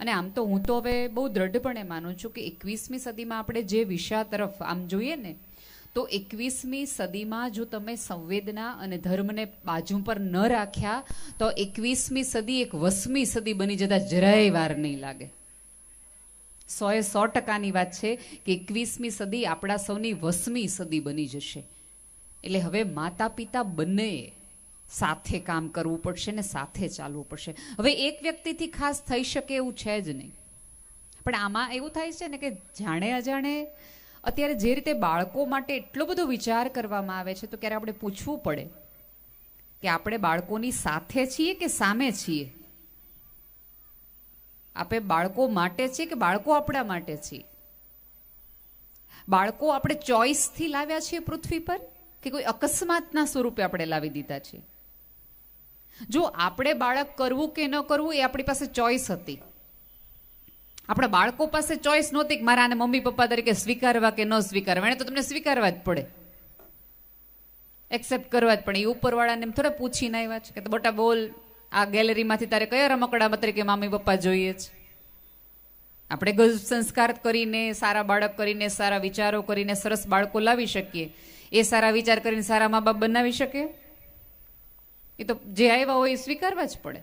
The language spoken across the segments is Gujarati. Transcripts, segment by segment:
અને આમ તો હું તો હવે બહુ દ્રઢપણે માનું છું કે એકવીસમી સદીમાં આપણે જે વિષય તરફ આમ જોઈએ ને, તો એકવીસમી સદીમાં જો તમે સંવેદના અને ધર્મને બાજુ પર ન રાખ્યા, તો એકવીસમી સદી એક વસમી સદી બની જતા જરાય વાર નહીં લાગે. સોએ સો ટકાની વાત છે કે એકવીસમી સદી આપણા સૌની વસમી સદી બની જશે. એટલે હવે માતા પિતા બંનેએ સાથે કામ કરવું પડશે ને સાથે ચાલવું પડશે. હવે એક વ્યક્તિથી ખાસ થઈ શકે એવું છે જ નહીં. પણ આમાં એવું થાય છે ને કે જાણે અજાણે અત્યારે જે રીતે બાળકો માટે એટલો બધો વિચાર કરવામાં આવે છે, તો ક્યારે આપણે પૂછવું પડે કે આપણે બાળકોની સાથે છીએ કે સામે છીએ? આપણે બાળકો માટે છીએ કે બાળકો આપણા માટે છીએ બાળકો આપણે ચોઈસથી લાવ્યા છીએ પૃથ્વી પર? કે કોઈ અકસ્માતના સ્વરૂપે આપણે લાવી દીધા છીએ જો આપણે બાળક કરવું કે ન કરવું એ આપણી પાસે ચોઈસ હતી. આપણા બાળકો પાસે ચોઈસ નહોતી કે મારા આને મમ્મી પપ્પા તરીકે સ્વીકારવા કે ન સ્વીકારવા. એને તો તમને સ્વીકારવા જ પડે. એક્સેપ્ટ કરવા જ પડે. એ ઉપરવાળાને એમ થોડા પૂછીને આવ્યા છે કે બટા, બોલ, આ ગેલેરીમાંથી તારે કયા રમકડા તરીકે મમ્મી પપ્પા જોઈએ છે? આપણે ગજ સંસ્કાર કરીને, સારા બાળક કરીને, સારા વિચારો કરીને સરસ બાળકો લાવી શકીએ. એ સારા વિચાર કરીને સારા મા બાપ બનાવી શકે? એ તો જે આવ્યા હોય એ સ્વીકારવા જ પડે.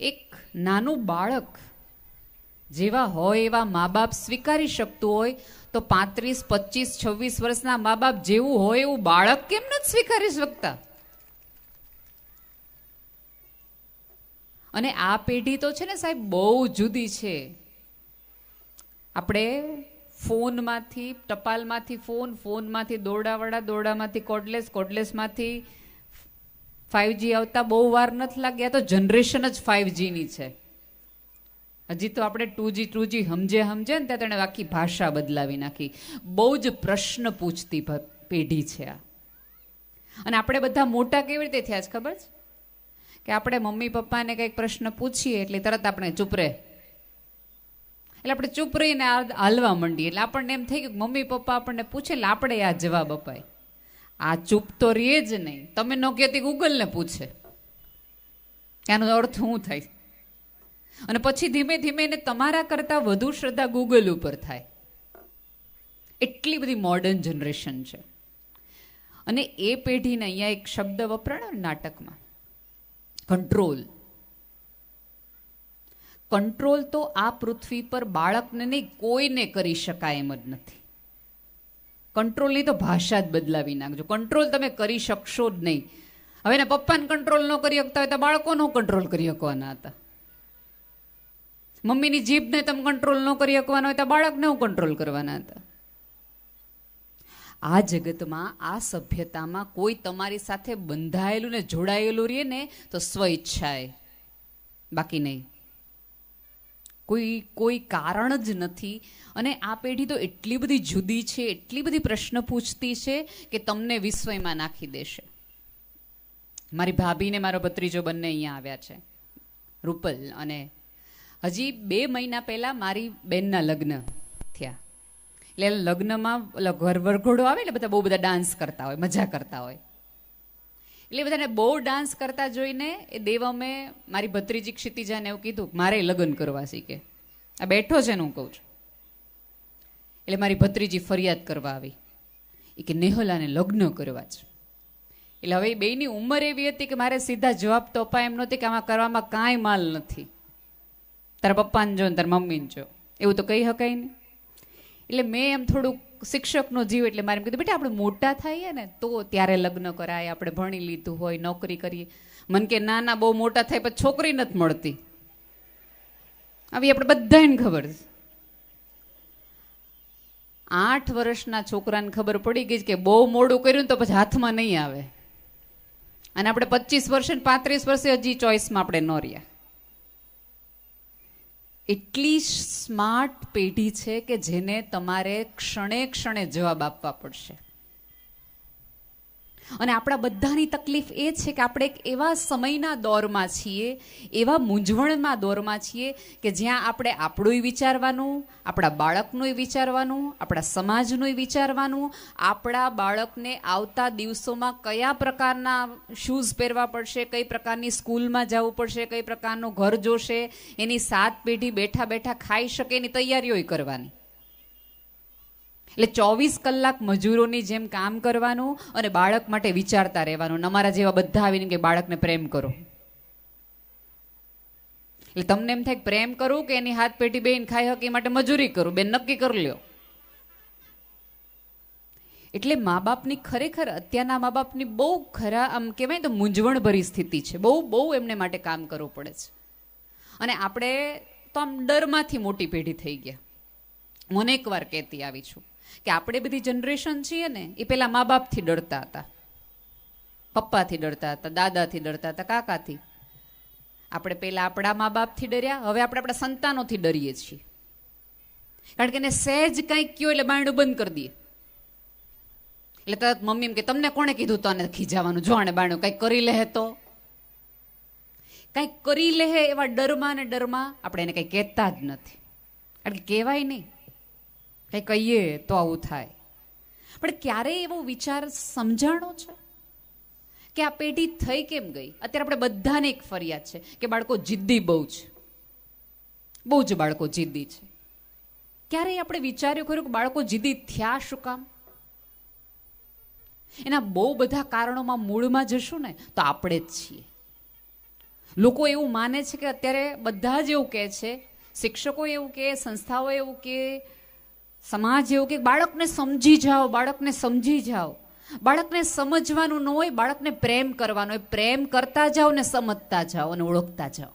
એક નાનું બાળક જેવા હોય એવા મા બાપ સ્વીકારી શકતું હોય, તો પાંત્રીસ, પચીસ, છવ્વીસ વર્ષના મા બાપ જેવું હોય એવું બાળક કેમ નથી સ્વીકારી શકતા? અને આ પેઢી તો છે ને સાહેબ બહુ જુદી છે. આપણે ફોનમાંથી, ટપાલમાંથી ફોન, ફોનમાંથી દોરડાવાળા દોરડામાંથી કોડલેસ કોડલેસમાંથી ફાઇવજી આવતા બહુ વાર નથી લાગ્યા તો જનરેશન જ ફાઇવજીની છે. હજી તો આપણે ટુ જી ટુ જી સમજે સમજે ને ત્યાં તેણે આખી ભાષા બદલાવી નાખી. બહુ જ પ્રશ્ન પૂછતી પેઢી છે આ. અને આપણે બધા મોટા કેવી રીતે થયા છે ખબર છે? કે આપણે મમ્મી, પપ્પાને કંઈક પ્રશ્ન પૂછીએ એટલે તરત આપણે ચૂપ રહે. એટલે આપણે ચૂપ રહીને હાલવા માંડીએ. એટલે આપણને એમ થઈ ગયું મમ્મી, પપ્પા આપણને પૂછે એટલે આપણે આ જવાબ અપાય. આ ચૂપ તો રહે જ નહીં. તમે ન કહેતી ગૂગલને પૂછે. એનો અર્થ શું થાય? અને પછી ધીમે ધીમે એને તમારા કરતાં વધુ શ્રદ્ધા ગૂગલ ઉપર થાય. એટલી બધી મોડર્ન જનરેશન છે. અને એ પેઢીને અહીંયા એક શબ્દ વપરાણો નાટકમાં. કંટ્રોલ કંટ્રોલ તો આ પૃથ્વી પર બાળકને નહીં, કોઈને કરી શકાય એમ જ નથી. કંટ્રોલની તો ભાષા જ બદલાવી નાખજો. કંટ્રોલ તમે કરી શકશો જ નહીં. હવે એના પપ્પાને કંટ્રોલ ન કરી શકતા હોય તો બાળકોનો કંટ્રોલ કરી શકવાના હતા. મમ્મીની જીભને તમે કંટ્રોલ ન કરી શકવાના હોય તો બાળકને હું કંટ્રોલ કરવાના હતા. આ જગતમાં, આ સભ્યતામાં કોઈ તમારી સાથે બંધાયેલું ને જોડાયેલું રહે ને તો સ્વ ઈચ્છાએ બાકી નહીં. કોઈ કોઈ કારણ જ નથી. અને આ પેઢી તો એટલી બધી જુદી છે, એટલી બધી પ્રશ્ન પૂછતી છે કે તમને વિસ્મયમાં નાખી દેશે. મારી ભાભીને મારો ભત્રીજો બંને અહીંયા આવ્યા છે, રૂપલ અને હજી બે મહિના પહેલાં મારી બેનના લગ્ન થયા. એટલે લગ્નમાં ઘર વરઘોડો આવે એટલે બધા બહુ બધા ડાન્સ કરતા હોય, મજા કરતા હોય. એટલે બધાને બહુ ડાન્સ કરતા જોઈને એ દેવમે મારી ભત્રીજી ક્ષિતિજાને એવું કીધું, મારે લગ્ન કરવા શીખે આ બેઠો છે ને હું કહું છું. એટલે મારી ભત્રીજી ફરિયાદ કરવા આવી. એ કે, નેહલાને લગ્ન કરવા છે. એટલે હવે બેની ઉંમર એવી હતી કે મારે સીધા જવાબ તો અપાય એમ નહોતી કે આમાં કરવામાં કાંઈ માલ નથી. તારા પપ્પાને જો ને તારા મમ્મીને જો. એવું તો કહી શકાય ને. એટલે મેં એમ થોડુંક શિક્ષકનો જીવ એટલે મારે કીધું, બેટા, આપણે મોટા થઈએ ને તો ત્યારે લગ્ન કરાય, આપણે ભણી લીધું હોય, નોકરી કરીએ. મન કે, ના ના, બહુ મોટા થાય, પછી છોકરી નથી મળતી. આવી આપણે બધાને ખબર છે. આઠ વર્ષના છોકરાને ખબર પડી ગઈ કે બહુ મોડું કર્યું તો પછી હાથમાં નહીં આવે. અને આપણે પચીસ વર્ષે પાંત્રીસ વર્ષે હજી ચોઈસમાં આપણે ન રહ્યા. એટલી સ્માર્ટ પેઢી છે કે જેને તમારે ક્ષણે ક્ષણે જવાબ આપવા પડશે. અને આપણા બધાની તકલીફ એ છે કે આપણે એક એવા સમયના દોરમાં છીએ, એવા મૂંઝવણમાં દોરમાં છીએ કે જ્યાં આપણે આપણુંય વિચારવાનું, આપણા બાળકનુંય વિચારવાનું, આપણા સમાજનુંય વિચારવાનું, આપણા બાળકને આવતા દિવસોમાં કયા પ્રકારના શૂઝ પહેરવા પડશે, કઈ પ્રકારની સ્કૂલમાં જવું પડશે, કઈ પ્રકારનું ઘર જોશે, એની સાત પેઢી બેઠા બેઠા ખાઈ શકે એની તૈયારીઓ કરવાની. એટલે ચોવીસ કલાક મજૂરોની જેમ કામ કરવાનું અને બાળક માટે વિચારતા રહેવાનું. અમારા જેવા બધા આવીને કે બાળકને પ્રેમ કરો. એટલે તમને એમ થાય પ્રેમ કરું કે એની હાથ પેટી બેન ખાઈ હકી માટે મજૂરી કરું? બેન, નક્કી કરી લ્યો. એટલે મા બાપની ખરેખર અત્યારના મા બાપની બહુ ખરા, આમ કહેવાય તો મૂંઝવણભરી સ્થિતિ છે. બહુ બહુ એમને માટે કામ કરવું પડે છે. અને આપણે તો આમ ડરમાંથી મોટી પેઢી થઈ ગયા. હું અનેક વાર કહેતી આવી છું. કે આપણે બધી જનરેશન છીએ ને, એ પેલા મા બાપથી ડરતા હતા. પપ્પાથી ડરતા હતા, દાદાથી ડરતા હતા, કાકાથી. આપણે પેલા આપણા મા બાપથી ડર્યા, હવે આપણે આપણા સંતાનોથી ડરીએ છીએ. કારણ કે એને સહેજ કંઈક કયો એટલે બાયણું બંધ કરી દઈએ. એટલે તરત મમ્મી એમ કે, તમને કોણે કીધું તો આને ખીજાવાનું? જો આને બાયણું કંઈક કરી લે તો. કંઈક કરી લે એવા ડરમાં ને ડરમાં આપણે એને કંઈ કહેતા જ નથી. કારણ કે કહેવાય નહીં. કંઈ કહીએ તો આવું થાય. પણ ક્યારેય એવો વિચાર સમજાણો છે? કે આ પેઢી થઈ કેમ ગઈ? અત્યારે આપણે બધાને એક ફરિયાદ છે કે બાળકો જિદ્દી બહુ છે. બહુ જ બાળકો જિદ્દી છે. ક્યારેય આપણે વિચાર્યું કર્યું કે બાળકો જિદ્દી થયા શું કામ? એના બહુ બધા કારણોમાં મૂળમાં જશું ને, તો આપણે જ છીએ. લોકો એવું માને છે કે અત્યારે બધા જ એવું કહે છે, શિક્ષકો એવું કે સંસ્થાઓ એવું કે સમાજ એવું કે બાળકને સમજી જાઓ, બાળકને સમજી જાઓ. બાળકને સમજવાનું ન હોય, બાળકને પ્રેમ કરવાનો હોય. પ્રેમ કરતા જાઓ ને સમજતા જાઓ અને ઓળખતા જાઓ.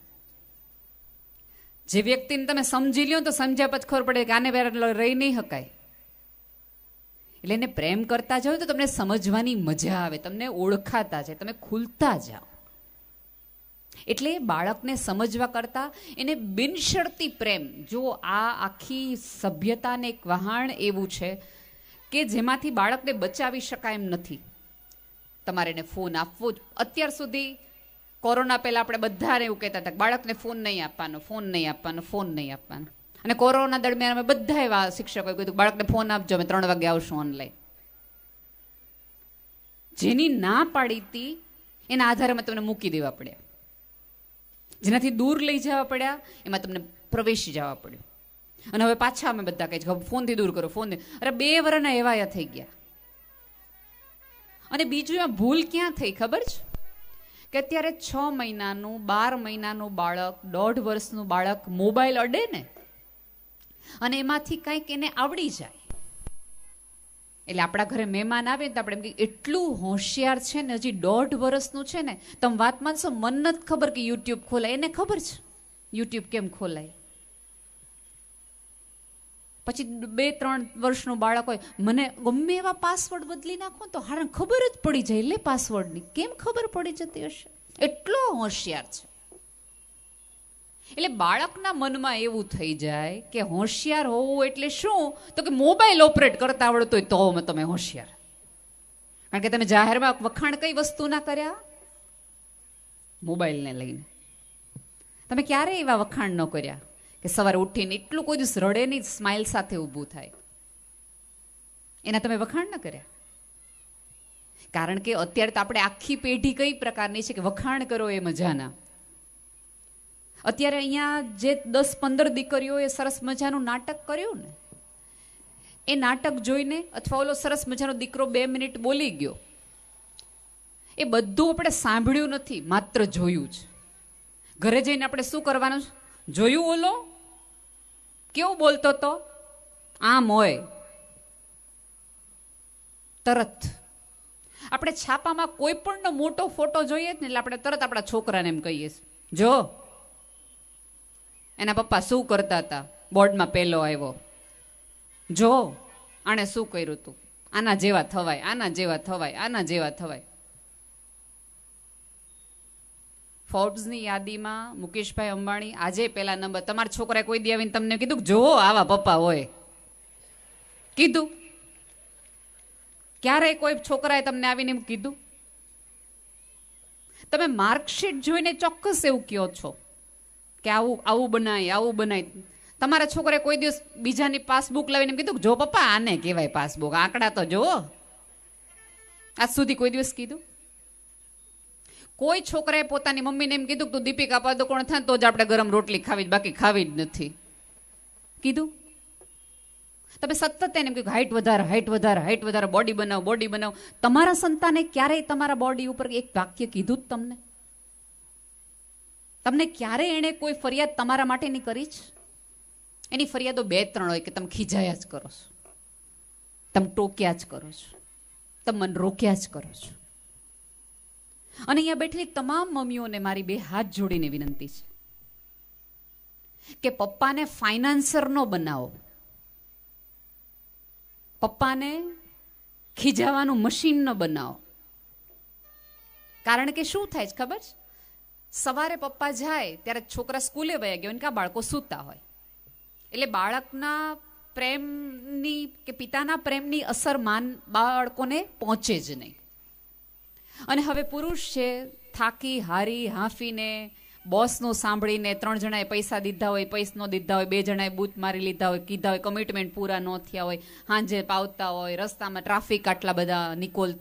જે વ્યક્તિને તમે સમજી લ્યો તો સમજ્યા પછી ખબર પડે કે આને રહી નહીં શકાય. એટલે એને પ્રેમ કરતા જાઓ તો તમને સમજવાની મજા આવે, તમને ઓળખાતા જાય, તમે ખુલતા જાઓ. એટલે બાળકને સમજવા કરતાં એને બિનશરતી પ્રેમ. જો આ આખી સભ્યતાને એક વહાણ એવું છે કે જેમાંથી બાળકને બચાવી શકાય એમ નથી. તમારે એને ફોન આપવો જ. અત્યાર સુધી કોરોના પહેલા આપણે બધાને એવું કહેતા હતા બાળકને ફોન નહીં આપવાનો, ફોન નહીં આપવાનો, ફોન નહીં આપવાનો. અને કોરોના દરમિયાન અમે બધા એવા શિક્ષકોએ કીધું બાળકને ફોન આપજો, અમે ત્રણ વાગે આવશું ઓનલાઈન જેની ના પાડી હતી, એના આધારે અમે તમને મૂકી દેવા પડ્યા. જેનાથી દૂર લઈ જવા પડ્યા, એમાં તમને પ્રવેશી જવા પડ્યું. અને હવે પાછા અમે બધા કહે છે ફોનથી દૂર કરો ફોન અરે બે વર્ષના એવાયા થઈ ગયા. અને બીજું આ ભૂલ ક્યાં થઈ ખબર છે? કે અત્યારે છ મહિનાનું, બાર મહિનાનું બાળક, દોઢ વર્ષનું બાળક મોબાઈલ અડે ને, અને એમાંથી કંઈક એને આવડી જાય. એટલે આપણા ઘરે મહેમાન આવે ને તો આપણે એમ કે એટલું હોશિયાર છે ને, હજી દોઢ વર્ષનું છે ને, તમે વાત માનશો? મન નથી ખબર કે યુટ્યુબ ખોલાય. એને ખબર છે યુટ્યુબ કેમ ખોલાય? પછી બે, ત્રણ વર્ષનું બાળક હોય, મને ગમે એવા પાસવર્ડ બદલી નાખો તો હારણ ખબર જ પડી જાય એટલે પાસવર્ડની કેમ ખબર પડી જતી હશે? એટલો હોશિયાર છે. એટલે બાળકના મનમાં એવું થઈ જાય કે હોશિયાર હોવું એટલે શું? તો કે મોબાઈલ ઓપરેટ કરતા આવડતો હોય તો તમે હોશિયાર. કારણ કે તમે જાહેરમાં વખાણ કઈ વસ્તુના કર્યા? મોબાઈલને લઈને. તમે ક્યારે એવા વખાણ ન કર્યા કે સવારે ઉઠીને એટલું કોઈ દિવસ રડે નહીં સ્માઇલ સાથે ઊભું થાય? એના તમે વખાણ ન કર્યા? કારણ કે અત્યારે તો આપણે આખી પેઢી કઈ પ્રકારની છે કે વખાણ કરો એ મજાના. અત્યારે અહીંયા જે દસ પંદર દીકરીઓએ સરસ મજાનું નાટક કર્યું ને, એ નાટક જોઈને અથવા ઓલો સરસ મજાનો દીકરો બે મિનિટ બોલી ગયો. એ બધું આપણે સાંભળ્યું નથી, માત્ર જોયું જ. ઘરે જઈને આપણે શું કરવાનું જોયું ઓલો? કેવું બોલતો તો? આમ હોય. તરત. આપણે છાપામાં કોઈ પણનો મોટો ફોટો જોઈએ ને એટલે આપણે તરત આપણા છોકરાને એમ કહીએ જો. એના પપ્પા શું કરતા હતા? બોર્ડમાં પહેલો આવ્યો. જો, આણે શું કર્યું હતું આના જેવા થવાય, આના જેવા થવાય, આના જેવા થવાય. ફોર્બ્સની યાદીમાં મુકેશભાઈ અંબાણી આજે પહેલા નંબર, તમારા છોકરાએ કોઈ દી આવીને તમને કીધું જો આવા પપ્પા હોય? કીધું. ક્યારે કોઈ છોકરાએ તમને આવીને કીધું? તમે માર્કશીટ જોઈને ચોક્કસ એવું કહો છો. કે આવું આવું બનાય આવું બનાય. તમારા છોકરે કોઈ દિવસ બીજાની પાસબુક લાવીને કીધું જો પપ્પા, આને કહેવાય પાસબુક આંકડા તો જુઓ. આજ સુધી કોઈ દિવસ કીધું? કોઈ છોકરાએ પોતાની મમ્મીને એમ કીધું તું દીપિકા પાદુકોણ થાય તો જ આપણે ગરમ રોટલી ખાવી બાકી ખાવી જ નથી. કીધું? તમે સતત એને કીધું હાઇટ વધારે હાઇટ વધારે હાઇટ વધારે બોડી બનાવો બોડી બનાવો. તમારા સંતાને ક્યારેય તમારા બોડી ઉપર એક વાક્ય કીધું જ તમને? તમને ક્યારે એણે કોઈ ફરિયાદ તમારા માટેની કરી જ? એની ફરિયાદો બે ત્રણ હોય કે તમે ખીજાયા જ કરો છો. તમે ટોક્યા જ કરો છો. તમે મન રોક્યા જ કરો છો. અને અહીંયા બેઠેલી તમામ મમ્મીઓને મારી બે હાથ જોડીને વિનંતી છે કે પપ્પાને ફાઇનાન્સર ન બનાવો. પપ્પાને ખીજાવાનું મશીન ન બનાવો. કારણ કે શું થાય છે ખબર છે? સવારે પપ્પા જાય, ત્યારે છોકરા સ્કૂલે વયા ગયા ને બાળકો સૂતા હોય. એટલે બાળકના પ્રેમની કે પિતાના પ્રેમની અસર માન બાળકોને પહોંચે જ નહીં. અને હવે પુરુષ છે, થાકી, હારી, હાંફીને, બોસનું સાંભળીને ત્રણ જણાએ પૈસા દીધા હોય, પૈસનો દીધા હોય, બે જણાએ બૂથ મારી લીધા હોય, કીધા હોય કમિટમેન્ટ પૂરા ન થયા હોય, હાંજે પાવતા હોય, રસ્તામાં ટ્રાફિક આટલા બધા નિકોલ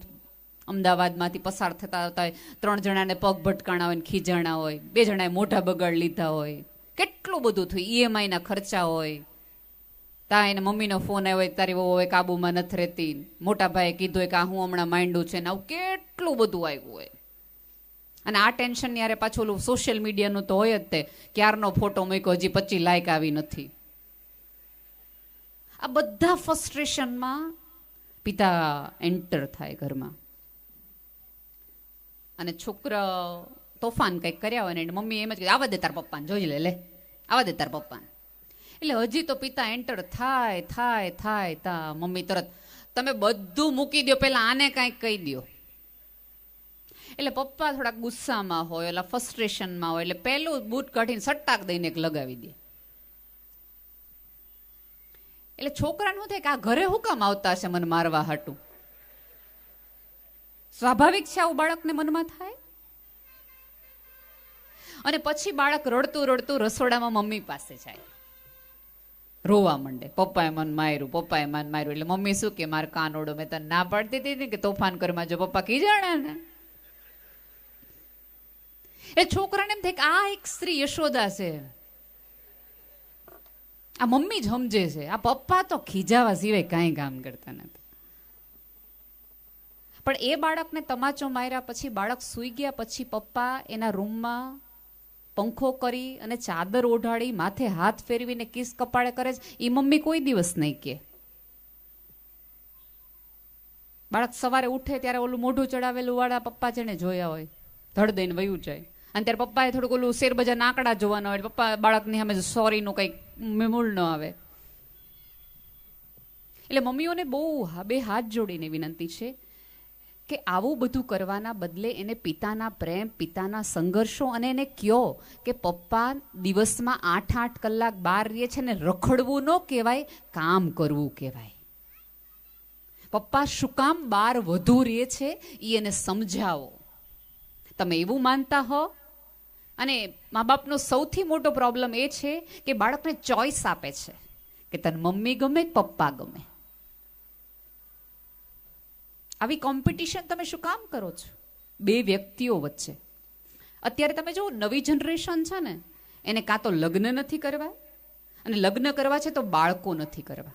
અમદાવાદમાંથી પસાર થતા આવતા હોય, ત્રણ જણાને પગ ભટકાણા હોય ખીજાણા હોય, બે જણાએ મોઢા બગાડ લીધા હોય, કેટલું બધું થયું ઈએમઆઈના ખર્ચા હોય. તા એને મમ્મીનો ફોન આવ્યો તારી વહુ હવે કાબુમાં નથી રહેતી. મોટા ભાઈએ કીધું કે આ હું હમણાં માંડું છે ને આવું કેટલું બધું આવ્યું હોય. અને આ ટેન્શન યારે પાછું ઓલું સોશિયલ મીડિયાનું તો હોય જ તે, ક્યારનો ફોટો મૂક્યો હજી પચી લાયક આવી નથી. આ બધા ફ્રસ્ટ્રેશનમાં પિતા એન્ટર થાય ઘરમાં. અને છોકરા તોફાન કંઈક કર્યા હોય ને મમ્મી એમ જ કહે આવા દે તાર પપ્પાને, જોઈ લે લે. આવા દે તાર પપ્પાને. એટલે હજી તો પિતા એન્ટર થાય થાય થાય તા મમ્મી તરત, તમે બધું મૂકી દો પહેલાં આને કાંઈક કહી દો એટલે પપ્પા થોડાક ગુસ્સામાં હોય એટલે ફ્રસ્ટ્રેશનમાં હોય, એટલે પહેલું બૂટ કાઢીને સટ્ટાક દઈને એક લગાવી દે. એટલે છોકરાનું થાય કે આ ઘરે હું આવતા હશે મને મારવા હાટું? સ્વાભાવિક છે આવું બાળકને મનમાં થાય? અને પછી બાળક રડતું રડતું રસોડામાં મમ્મી પાસે જાય. રોવા માંડે. પપ્પાએ મન માર્યું, પપ્પાએ મન માર્યું. એટલે મમ્મી શું કે, મારે કાનોડો મેં તને ના પાડતી હતી ને કે તોફાન કરમાં જો પપ્પા કી જાણે ને? એ છોકરાને એમ થાય કે આ એક સ્ત્રી યશોદા છે. આ મમ્મી જ સમજે છે. આ પપ્પા તો ખીજાવા સિવાય કાંઈ કામ કરતા નથી. પણ એ બાળકને તમાચો માર્યા પછી બાળક સૂઈ ગયા પછી પપ્પા એના રૂમમાં પંખો કરી અને ચાદર ઓઢાડી, માથે હાથ ફેરવીને કિસ કપાળે કરે છે. એ મમ્મી કોઈ દિવસ નહીં કે. બાળક સવારે ઉઠે ત્યારે ઓલું મોઢું ચડાવેલું વાળા પપ્પા જેને જોયા હોય. ધડ દઈને વયું જાય. અને ત્યારે પપ્પાએ થોડુંક ઓલું શેરબજાર નાકડા જોવાના હોય. પપ્પા બાળકની સામે સોરીનું કંઈક મેમૂળ ન આવે. એટલે મમ્મીઓને બહુ બે હાથ જોડીને વિનંતી છે. કે આવું બધું કરવાના બદલે એને પિતાના પ્રેમ, પિતાના સંઘર્ષો અને એને કયો કે પપ્પા દિવસમાં આઠ આઠ કલાક બહાર રહે છે ને રખડવું ન કહેવાય, કામ કરવું કહેવાય. પપ્પા શું કામ બહાર વધુ રહે છે એ એને સમજાવો. તમે એવું માનતા હો? અને મા બાપનો સૌથી મોટો પ્રોબ્લેમ એ છે કે બાળકને ચોઈસ આપે છે કે તને મમ્મી ગમે પપ્પા ગમે. આવી કોમ્પિટિશન તમે શું કામ કરો છો? બે વ્યક્તિઓ વચ્ચે. અત્યારે તમે જો નવી જનરેશન છે ને, એને કાં તો લગ્ન નથી કરવા, અને લગ્ન કરવા છે તો બાળકો નથી કરવા.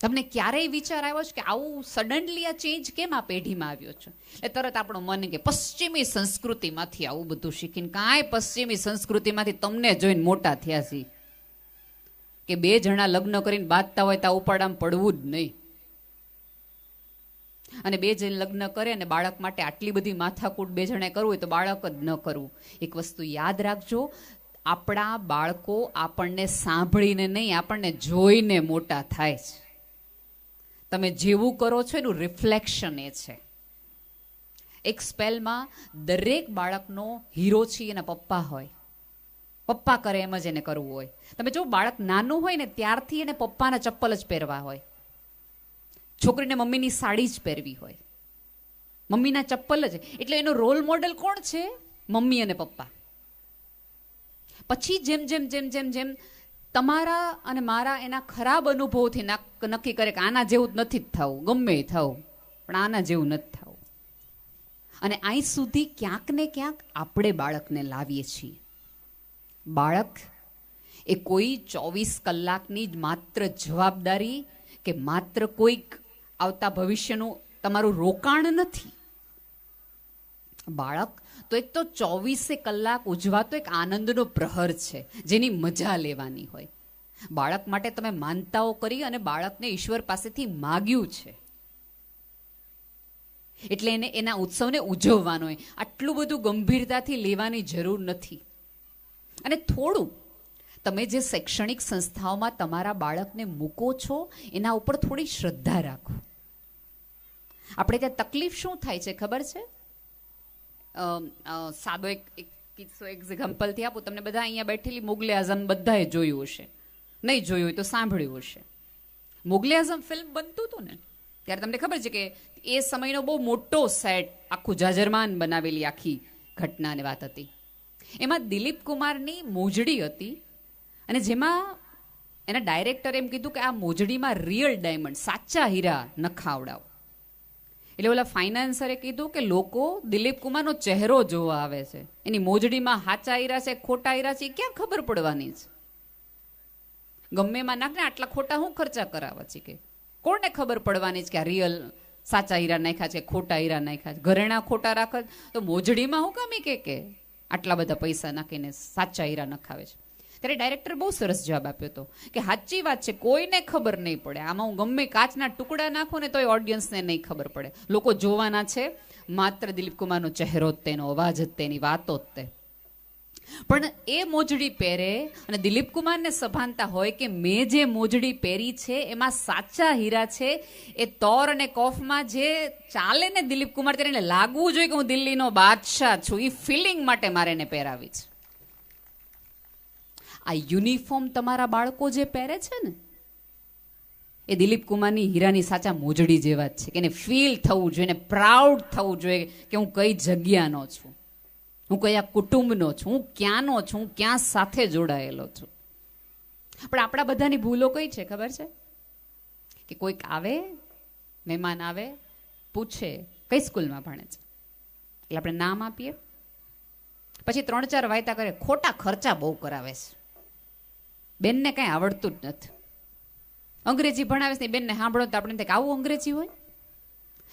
તમને ક્યારેય વિચાર આવ્યો છે કે આવું સડનલી આ ચેન્જ કેમ આ પેઢીમાં આવ્યો છે? એટલે તરત આપણું મન કે પશ્ચિમી સંસ્કૃતિમાંથી આવું બધું શીખીને કાંઈ પશ્ચિમી સંસ્કૃતિમાંથી તમને જોઈને મોટા થયા છે કે બે જણા લગ્ન કરીને બાંધતા હોય તો ઉપાડામાં પડવું જ નહીં. અને બે જણ લગ્ન કરે અને બાળક માટે આટલી બધી માથાકૂટ બે જણે કરવું હોય તો બાળક જ ન કરવું. એક વસ્તુ યાદ રાખજો, આપણા બાળકો આપણને સાંભળીને નહીં, આપણને જોઈને મોટા થાય છે. તમે જેવું કરો છો એનું રિફ્લેક્શન એ છે. એક સ્પેલમાં દરેક બાળકનો હીરો છે એના પપ્પા હોય. પપ્પા કરે એમ જ એને કરવું હોય. તમે જો બાળક નાનું હોય ને ત્યારથી એને પપ્પાના ચપ્પલ જ પહેરવા હોય. છોકરીને મમ્મીની સાડી જ પહેરવી હોય. મમ્મીના ચપ્પલ જ. એટલે એનો રોલ મોડલ કોણ છે? મમ્મી અને પપ્પા. પછી જેમ જેમ જેમ જેમ જેમ તમારા અને મારા એના ખરાબ અનુભવથી નક્કી કરે કે આના જેવું નથી જ થવું. ગમે થવું. પણ આના જેવું નથી થવું. અને અહીં સુધી ક્યાંક ને ક્યાંક આપણે બાળકને લાવીએ છીએ. બાળક એ કોઈ ચોવીસ કલાકની જ માત્ર જવાબદારી કે માત્ર કોઈક આવતા ભવિષ્યનું તમારું રોકાણ નથી. બાળક, તો એક તો ચોવીસે કલાક ઉજવાતો એક આનંદનો પ્રહર છે, જેની મજા લેવાની હોય. બાળક માટે તમે માનતાઓ કરી અને બાળકને ઈશ્વર પાસેથી માગ્યું છે. એટલે એને એના ઉત્સવને ઉજવવાનો હોય. આટલું બધું ગંભીરતાથી લેવાની જરૂર નથી. અને થોડું, તમે જે શૈક્ષણિક સંસ્થાઓમાં તમારા બાળકને મૂકો છો, એના ઉપર થોડી શ્રદ્ધા રાખો. આપણે ત્યાં તકલીફ શું થાય છે, ખબર છે? સાદો એક કિસ્સો એક્ઝામ્પલથી આપું. તમને બધા અહીંયા બેઠેલી મુગલે આઝમ બધાએ જોયું હશે. નહીં જોયું હોય તો સાંભળ્યું હશે. મુગલે આઝમ ફિલ્મ બનતું હતું ને, ત્યારે તમને ખબર છે કે એ સમયનો બહુ મોટો સેટ આખું જાજરમાન બનાવેલી આખી ઘટનાની વાત હતી. એમાં દિલીપ કુમારની મોજડી હતી અને જેમાં એના ડાયરેક્ટરે એમ કીધું કે આ મોજડીમાં રિયલ ડાયમંડ સાચા હીરા નખાવડાવો. એટલે ઓલા ફાઇનાન્સરે કીધું કે લોકો દિલીપ કુમારનો ચહેરો જોવા આવે છે. એની મોજડીમાં હાચા આયરા છે, ખોટા આયરા છે ક્યાં ખબર પડવાની છે? ગમે એમાં નાખને આટલા ખોટા હું ખર્ચા કરાવવા છે કે? કોને ખબર પડવાની છે કે આ રિયલ સાચા હીરા નાખ્યા છે, ખોટા હીરા નાખ્યા છે? ઘરેણા ખોટા રાખે તો મોજડીમાં હું કામી કે? આટલા બધા પૈસા નાખીને સાચા હીરા નખાવે છે. ત્યારે ડાયરેક્ટર બહુ સરસ જવાબ આપ્યો હતો કે સાચી વાત છે, કોઈને ખબર નહીં પડે. આમાં હું ગમે કાચના ટુકડા નાખો ને તોય ઓડિયન્સને નહીં ખબર પડે. લોકો જોવાના છે, માત્ર દિલીપ કુમારનો ચહેરો જ તેનો, અવાજ જ તેની વાતો જ તે. પણ એ મોજડી પહેરે અને દિલીપ કુમારને સભાનતા હોય કે મેં જે મોજડી પહેરી છે, એમાં સાચા હીરા છે, એ તોર અને કોફમાં જે ચાલે ને દિલીપ કુમાર ત્યારે લાગવું જોઈએ કે હું દિલ્હીનો બાદશાહ છું. એ ફિલિંગ માટે મારે એને પહેરાવી છે. આ યુનિફોર્મ તમારા બાળકો જે પહેરે છે ને, એ દિલીપ કુમારની હીરાની સાચા મોજડી જેવા જ છે કે એને ફીલ થવું જોઈએ પ્રાઉડ થવું જોઈએ કે હું કઈ જગ્યાનો છું. હું કયા કુટુંબનો છું, હું ક્યાંનો છું ક્યાં સાથે જોડાયેલો છું. પણ આપણા બધાની ભૂલો કઈ છે ખબર છે? કે કોઈક આવે, મહેમાન આવે, પૂછે, કઈ સ્કૂલમાં ભણે છે? એટલે આપણે નામ આપીએ. પછી ત્રણ ચાર વાયતા કરે, ખોટા ખર્ચા બહુ કરાવે છે. બેનને કાંઈ આવડતું જ નથી. અંગ્રેજી ભણાવે છે બેનને સાંભળો તો આપણે આવું અંગ્રેજી હોય?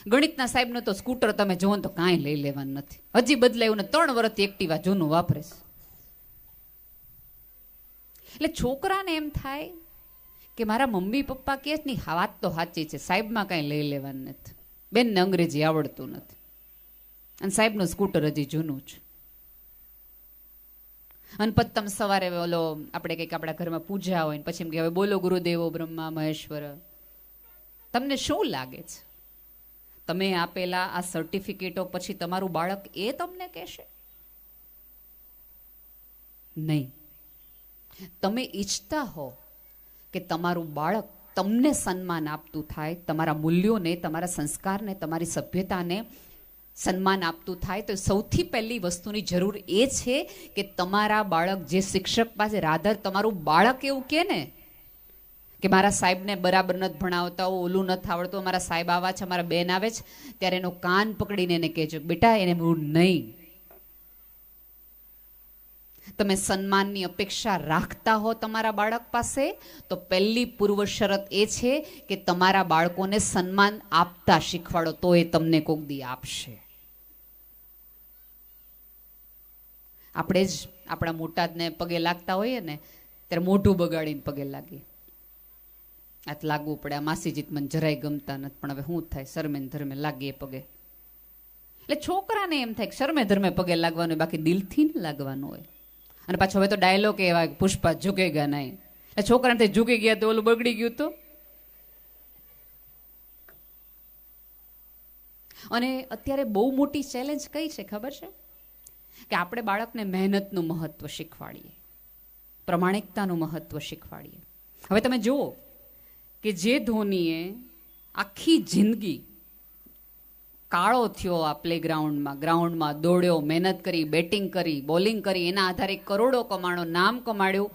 ગણિતના સાહેબનું તો સ્કૂટર તમે જુઓ તો કાંઈ લઈ લેવાનું નથી. હજી બદલાયું ને ત્રણ વર્ષથી એક્ટિવા જૂનું વાપરે છે. એટલે છોકરાને એમ થાય કે મારા મમ્મી પપ્પા કે ની વાત તો સાચી છે, સાહેબમાં કાંઈ લઈ લેવાનું નથી. બેનને અંગ્રેજી આવડતું નથી. અને સાહેબનું સ્કૂટર હજી જૂનું છે. અને પછી તમે સવારે ઓલો આપણે કંઈક આપણા ઘરમાં પૂજા હોય પછી એમ કે હવે બોલો ગુરુદેવો, બ્રહ્મા, મહેશ્વર. તમને શું લાગે છે? તમે આપેલા આ સર્ટિફિકેટો પછી તમારું બાળક એ તમને કહેશે? નહીં. તમે ઈચ્છતા હો કે તમારું બાળક તમને સન્માન આપતું થાય, તમારા મૂલ્યોને, તમારા સંસ્કારને, તમારી સભ્યતાને સન્માન આપતું થાય, તો સૌથી પહેલી વસ્તુની જરૂર એ છે કે તમારા બાળક, જે શિક્ષક પાસે રાધર તમારું બાળક એવું કે ને? કે મારા સાહેબને બરાબર નથી ભણાવતા ઓલું નથી આવડતું, મારા સાહેબ આવા છે, મારા બેન આવે છે, ત્યારે એનો કાન પકડીને એને કહેજો, બેટા, એને મૂળ નહીં. તમે સન્માનની અપેક્ષા રાખતા હો તમારા બાળક પાસે, તો પહેલી પૂર્વ શરત એ છે કે તમારા બાળકોને સન્માન આપતા શીખવાડો, તો એ તમને કોક દી આપશે. આપણે જ આપણા મોટાને પગે લાગતા હોઈએ ને, ત્યારે મોઢું બગાડીને પગે લાગીએ. આ લાગવું પડે, આ માસીજીત મને જરાય ગમતા નથી, પણ હવે શું થાય, શરમે ધર્મે લાગીએ પગે. એટલે છોકરાને એમ થાય કે શરમે ધર્મે પગે લાગવાનું હોય, બાકી દિલથી ને લાગવાનું હોય. અને પાછો હવે તો ડાયલોગ એવા પુષ્પા ઝૂકેગા નહીં. એટલે છોકરાને ઝૂકી ગયા તો ઓલું બગડી ગયું તો. અને અત્યારે બહુ મોટી ચેલેન્જ કઈ છે, ખબર છે? કે આપણે બાળકને મહેનતનું મહત્વ શીખવાડીએ. પ્રમાણિકતાનું મહત્વ શીખવાડીએ. હવે તમે જુઓ કે જે ધોનીએ આખી જિંદગી કાળો થયો આ પ્લેગ્રાઉન્ડમાં ગ્રાઉન્ડમાં દોડ્યો, મહેનત કરી બેટિંગ કરી બોલિંગ કરી, એના આધારે કરોડો કમાણો નામ કમાડ્યું.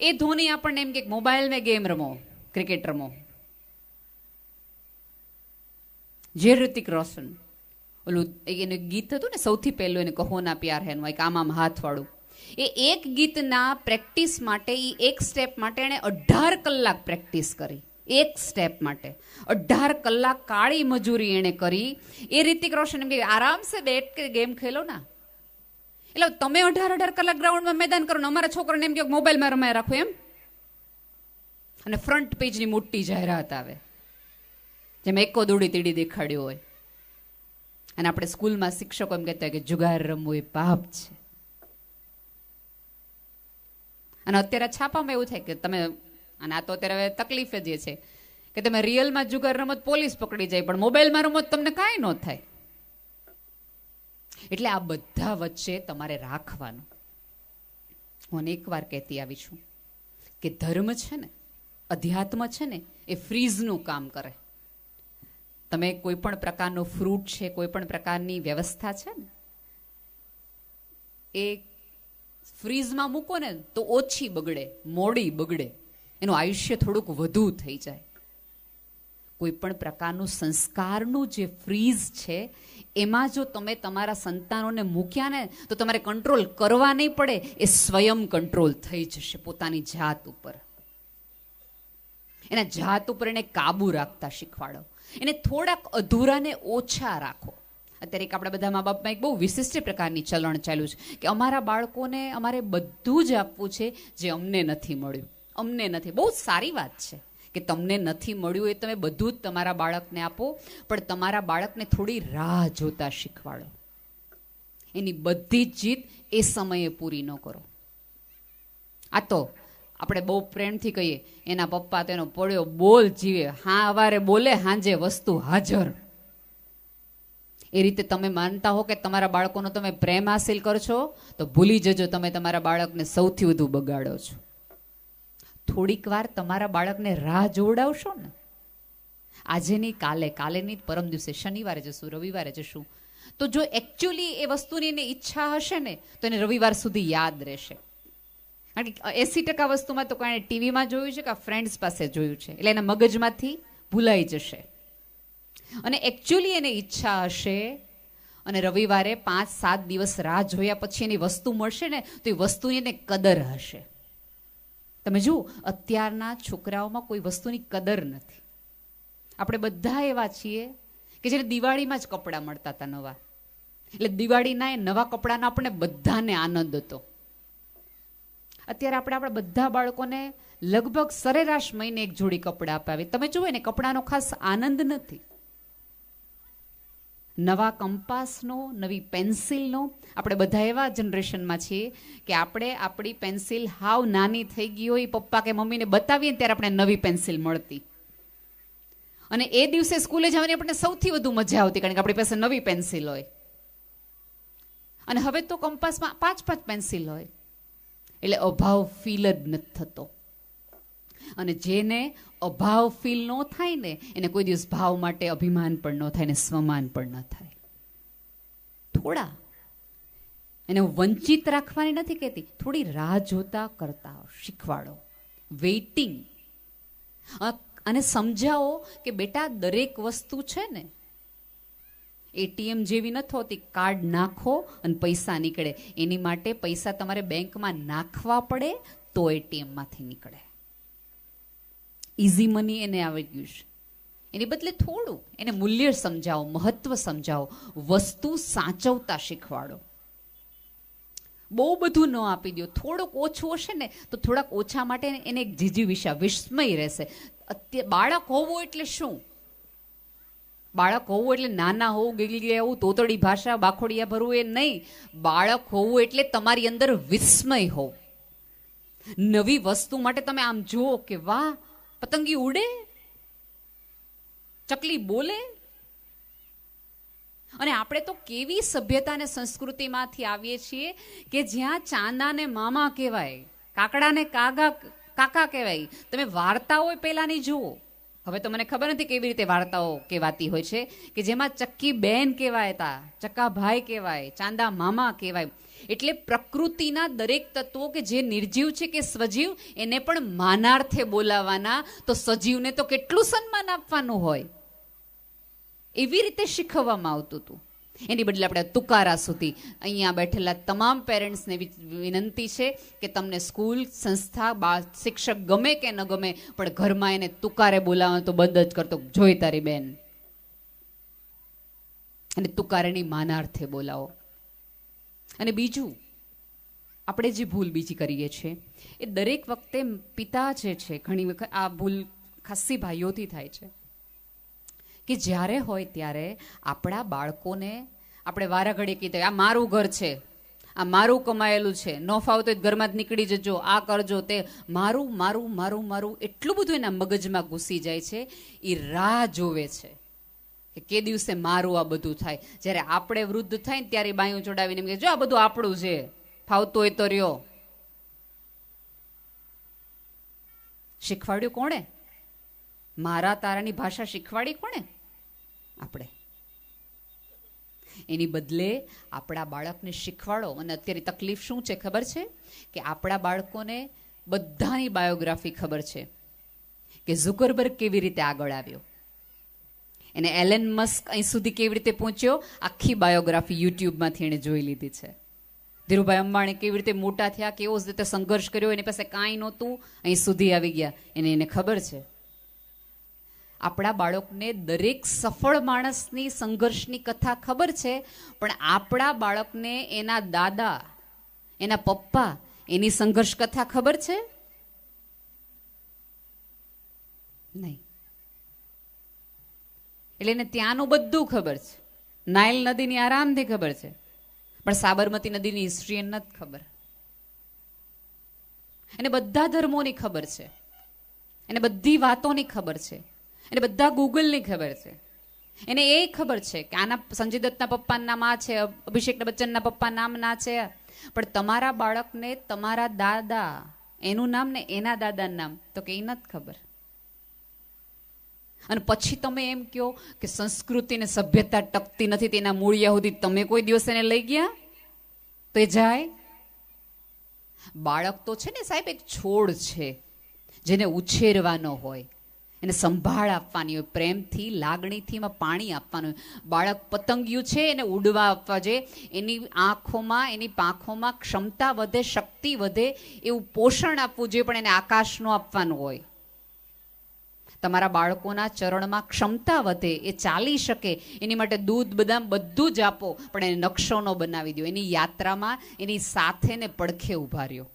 એ ધોની આપણને એમ કે મોબાઈલમાં ગેમ રમો ક્રિકેટ રમો. જે ઋતિક રોશન. ઓલું એનું ગીત હતું ને, સૌથી પહેલું એને કહો ના પ્યાર હેનું એક આમ આમ હાથવાળું. એ એક ગીતના પ્રેક્ટિસ માટે એ એક સ્ટેપ માટે એણે અઢાર કલાક પ્રેક્ટિસ કરી. એક સ્ટેપ માટે. અઢાર કલાક કાળી મજૂરી એણે કરી. એ રીતિક રોશન એમ કે આરામ સે બેટ કે ગેમ ખેલો ના. એટલે તમે અઢાર અઢાર કલાક ગ્રાઉન્ડમાં મેદાન કરો ને અમારા છોકરાને એમ કે મોબાઈલમાં રમાય રાખો એમ. અને ફ્રન્ટ પેજની મોટી જાહેરાત આવે. જેમ એકો દોડી તીડી દેખાડ્યું હોય. અને આપણે સ્કૂલમાં શિક્ષકો એમ કહેતા કે જુગાર રમવું એ પાપ છે. અને અત્યારે છાપામાં એવું થાય કે તમે, અને આ તો અત્યારે હવે તકલીફ જ છે, કે તમે રિયલમાં જુગાર રમત પોલીસ પકડી જાય, પણ મોબાઈલમાં રમત તમને કાંઈ ન થાય. એટલે આ બધા વચ્ચે તમારે રાખવાનું. હું અનેક વાર કહેતી આવી છું કે ધર્મ છે ને, અધ્યાત્મ છે ને, એ ફ્રીઝનું કામ કરે. તમે કોઈ પણ પ્રકારનો ફ્રૂટ છે, કોઈ પણ પ્રકારની વ્યવસ્થા છે ને? એ ફ્રીઝમાં મૂકો ને તો ઓછી બગડે, મોડી બગડે. એનું આયુષ્ય થોડુંક વધુ થઈ જાય. કોઈ પણ પ્રકારનું સંસ્કારનું જે ફ્રીઝ છે, એમાં જો તમે તમારા સંતાનોને મૂક્યા ને, તો તમારે કંટ્રોલ કરવા નહીં પડે, એ સ્વયં કંટ્રોલ થઈ જશે પોતાની જાત ઉપર. એના જાત ઉપર એને કાબુ રાખતા શીખવાડો. એને થોડાક અધૂરાને ઓછા રાખો. અત્યારે એક આપણા બધા મા બાપમાં એક બહુ વિશિષ્ટ પ્રકારની ચલણ ચાલ્યું છે કે અમારા બાળકોને અમારે બધું જ આપવું છે જે અમને નથી મળ્યું. અમને નથી. બહુ સારી વાત છે કે તમને નથી મળ્યું એ તમે બધું જ તમારા બાળકને આપો, પણ તમારા બાળકને થોડી રાહ જોતા શીખવાડો. એની બધી જ જીત એ સમયે પૂરી ન કરો. આ તો આપણે બહુ પ્રેમથી કહીએ, એના પપ્પા તેનો પડ્યો બોલ જીવે, હા અવારે બોલે, હાંજે વસ્તુ હાજર. એ રીતે તમે માનતા હો કે તમારા બાળકોનો તમે પ્રેમ હાસિલ કરશો તો ભૂલી જજો તમે તમારા બાળકને સૌથી વધુ બગાડો છો. થોડીક વાર તમારા બાળકને રાહ જોડાવશો ને. આજે નહીં, કાલે કાલે નહીં, પરમ દિવસે શનિવારે જશું, રવિવારે જશું. તો જો એકચ્યુઅલી એ વસ્તુની એને ઈચ્છા હશે ને, તો એને રવિવાર સુધી યાદ રહેશે. એસી ટકા વસ્તુમાં તો કોઈ ટીવીમાં જોયું છે કે ફ્રેન્ડ્સ પાસે જોયું છે? એટલે એના મગજમાંથી ભૂલાઈ જશે. અને એકચ્યુઅલી એને ઈચ્છા હશે અને રવિવારે પાંચ સાત દિવસ રાહ જોયા પછી એની વસ્તુ મળશે ને, તો એ વસ્તુની એને કદર હશે. તમે જુઓ, અત્યારના છોકરાઓમાં કોઈ વસ્તુની કદર નથી. આપણે બધા એવા છીએ કે જેને દિવાળીમાં જ કપડાં મળતા હતા નવા. એટલે દિવાળીના એ નવા કપડાનો આપણને બધાને આનંદ હતો. અત્યારે આપણે આપણા બધા બાળકોને લગભગ સરેરાશ મહિને એક જોડી કપડાં અપાવી તમે જુઓ ને, કપડાનો ખાસ આનંદ નથી. નવા કંપાસનો, નવી પેન્સિલનો, આપણે બધા એવા જનરેશનમાં છીએ કે આપણે આપણી પેન્સિલ હાવ નાની થઈ ગઈ હોય, પપ્પા કે મમ્મીને બતાવીએ ત્યારે આપણે નવી પેન્સિલ મળતી. અને એ દિવસે સ્કૂલે જવાની આપણને સૌથી વધુ મજા આવતી, કારણ કે આપણી પાસે નવી પેન્સિલ હોય. અને હવે તો કંપાસમાં પાંચ પાંચ પેન્સિલ હોય. એટલે અભાવ ફીલ જ નથી થતો. અને જેને અભાવ ફીલ ન થાય ને, એને કોઈ દિવસ ભાવ માટે અભિમાન પણ ન થાય ને સ્વમાન પણ ન થાય. થોડા. એને વંચિત રાખવાની નથી કહેતી. થોડી રાહ જોતા કરતા શીખવાડો. વેઇટિંગ અને સમજાવો કે બેટા દરેક વસ્તુ છે ને એટીએમ જેવી નથી હોતી. કાર્ડ નાખો અને પૈસા નીકળે. એની માટે પૈસા તમારે બેંકમાં નાખવા પડે તો એટીએમમાંથી નીકળે. ઇઝી મની એને આવી ગયું છે. એની બદલે થોડું. એને મૂલ્ય સમજાવો, મહત્વ સમજાવો, વસ્તુ સાચવતા શીખવાડો. બહુ બધું ન આપી દો. થોડુંક ઓછું હશે ને તો થોડાક ઓછા માટે એને એક જીજી વિશા વિસ્મય રહેશે. બાળક હોવું એટલે શું? બાળક હોવું એટલે નાના હોવું ગીગલી હોવું, તોતડી ભાષા, બાખોડિયા ભરવું એ નહીં. બાળક હોવું એટલે તમારી અંદર વિસ્મય હોવ. નવી વસ્તુ માટે તમે આમ જુઓ કે વાહ, પતંગી ઉડે, ચકલી બોલે. અને આપણે તો કેવી સભ્યતા અને સંસ્કૃતિમાંથી આવીએ છીએ કે જ્યાં ચાંદાને મામા કહેવાય, કાકડાને કાગા, કાકા કહેવાય. તમે વાર્તાઓ પહેલાની જુઓ. હવે તો મને ખબર નથી કેવી રીતે વાર્તાઓ કહેવાતી હોય છે કે જેમાં ચક્કી બેન કહેવાય હતા ચક્કાભાઈ કહેવાય, ચાંદા મામા કહેવાય. એટલે પ્રકૃતિના દરેક તત્વો કે જે નિર્જીવ છે કે સજીવ એને પણ માનાર્થે બોલાવાના, તો સજીવને તો કેટલું સન્માન આપવાનું હોય? એવી રીતે શીખવવામાં આવતું હતું. એની બદલે આપણે તુકારા સુધી અહીંયા બેઠેલા તમામ પેરેન્ટ્સને વિનંતી છે કે તમને સ્કૂલ, સંસ્થા બા શિક્ષક ગમે કે ન ગમે, પણ ઘરમાં એને તુકારે બોલાવવાનું તો બંધ જ કરતો જોઈ તારી બેન. અને તુકારેની માનાર્થે બોલાવો. અને બીજું, આપણે જે ભૂલ બીજી કરીએ છીએ, એ દરેક વખતે પિતા જે છે, ઘણી વખત આ ભૂલ ખાસી ભાઈઓથી થાય છે. કે જ્યારે હોય ત્યારે આપણા બાળકોને આપણે વારાઘડી કીધું, આ મારું ઘર છે, આ મારું કમાયેલું છે, ન ફાવતો ઘરમાં જ નીકળી જજો, આ કરજો તે. મારું મારું મારું મારું એટલું બધું એના મગજમાં ઘૂસી જાય છે, એ રાહ જોવે છે કે કે દિવસે મારું આ બધું થાય. જ્યારે આપણે વૃદ્ધ થાય ત્યારે બાયું ચડાવીને કે જો આ બધું આપણું છે ફાવતો હોય તો રહ્યો. શીખવાડ્યું કોણે? મારા તારાની ભાષા શીખવાડી કોણે? આપણે. એની બદલે આપણા બાળકને શીખવાડો. અને અત્યારે તકલીફ શું છે ખબર છે? કે આપણા બાળકોને બધાની બાયોગ્રાફી ખબર છે કે ઝુકરબર્ગ કેવી રીતે આગળ આવ્યો. એને એલેન મસ્ક અહીં સુધી કેવી રીતે પહોંચ્યો? આખી બાયોગ્રાફી યુટ્યુબમાંથી એણે જોઈ લીધી છે. ધીરુભાઈ અંબાણી કેવી રીતે મોટા થયા, કેવો રીતે સંઘર્ષ કર્યો, એની પાસે કાંઈ નહોતું. અહીં સુધી આવી ગયા. એને એને ખબર છે. આપણા બાળકને દરેક સફળ માણસની સંઘર્ષની કથા ખબર છે, પણ આપણા બાળકને એના દાદા, એના પપ્પા એની સંઘર્ષ કથા ખબર છે? નહીં. એટલે એને ત્યાંનું બધું ખબર છે. નાઇલ નદીની આરામથી ખબર છે. પણ સાબરમતી નદીની હિસ્ટ્રી એને નથી ખબર. એને બધા ધર્મોની ખબર છે. એને બધી વાતોની ખબર છે. એને બધા ગૂગલની ખબર છે. એને એ ખબર છે કે આના સંજય દત્તના પપ્પાના નામ છે, અભિષેક બચ્ચનના પપ્પા નામ ના છે. પણ તમારા બાળકને તમારા દાદા, એનું નામ ને એના દાદાનું નામ, તો કે એ નથી ખબર. અને પછી તમે એમ કહો કે સંસ્કૃતિ ને સભ્યતા ટકતી નથી, તેના મૂળિયા સુધી તમે કોઈ દિવસ એને લઈ ગયા? તો એ જાય? બાળક તો છે ને સાહેબ એક છોડ છે, જેને ઉછેરવાનો હોય. એને સંભાળ આપવાની હોય, પ્રેમથી, લાગણીથી એમાં પાણી આપવાનું હોય. બાળક પતંગિયું છે, એને ઉડવા આપવા જોઈએ. એની આંખોમાં, એની પાંખોમાં ક્ષમતા વધે, શક્તિ વધે, એવું પોષણ આપવું જોઈએ, પણ એને આકાશનું આપવાનું હોય. તમારા બાળકોના ચરણમાં ક્ષમતા વધે, એ ચાલી શકે. એની માટે દૂધ બદામ બધું જ આપો, પણ એને નકશો ન બનાવી દો. એની યાત્રામાં એની સાથે ને પડખે ઊભા રહ્યો.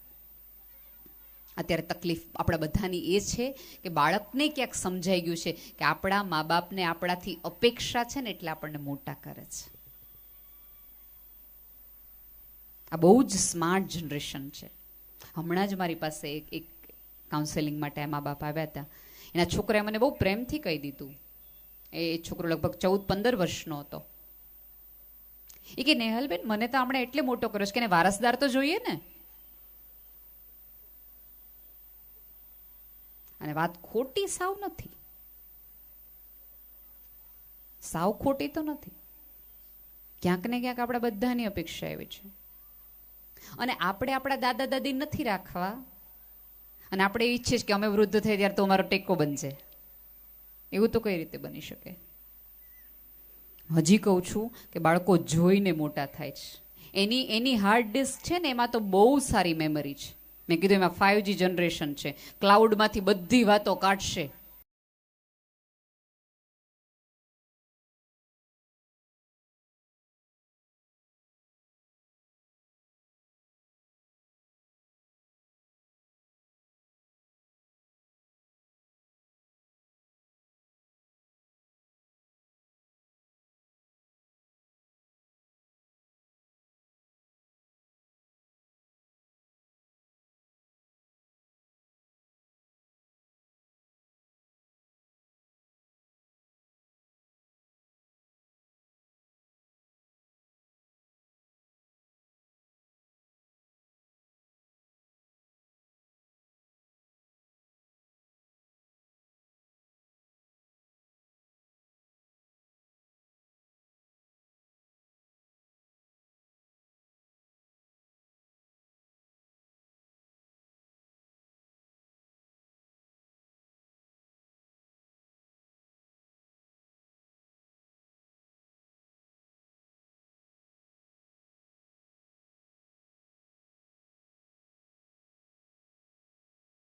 અત્યારે તકલીફ આપણા બધાની એ છે કે બાળકને ક્યાંક સમજાઈ ગયું છે કે આપણા મા બાપને આપણાથી અપેક્ષા છે ને એટલે આપણને મોટા કરે છે. આ બહુ જ સ્માર્ટ જનરેશન છે. હમણાં જ મારી પાસે એક એક કાઉન્સેલિંગ માટે મા બાપ આવ્યા હતા. એના છોકરાએ મને બહુ પ્રેમથી કહી દીધું. એ છોકરો લગભગ ચૌદ, પંદર વર્ષનો હતો. એ કે, નેહલબેન, મને તો હમણાં એટલે મોટો કર્યો છે કે વારસદાર તો જોઈએ ને? અને વાત ખોટી સાવ નથી. સાવ ખોટી તો નથી. ક્યાંક ને ક્યાંક આપણા બધાની અપેક્ષા એવી છે. અને આપણે આપણા દાદા દાદી નથી રાખવા. અને આપણે ઈચ્છીએ કે અમે વૃદ્ધ થઈ ત્યારે તો અમારો ટેકો બનશે. એવું તો કઈ રીતે બની શકે? હજી કહું છું કે બાળકો જોઈને મોટા થાય છે. એની એની હાર્ડ ડિસ્ક છે ને એમાં તો બહુ સારી મેમરી છે. મેં કીધું એમાં ફાઇવ જી જનરેશન છે. ક્લાઉડમાંથી બધી વાતો કાઢશે.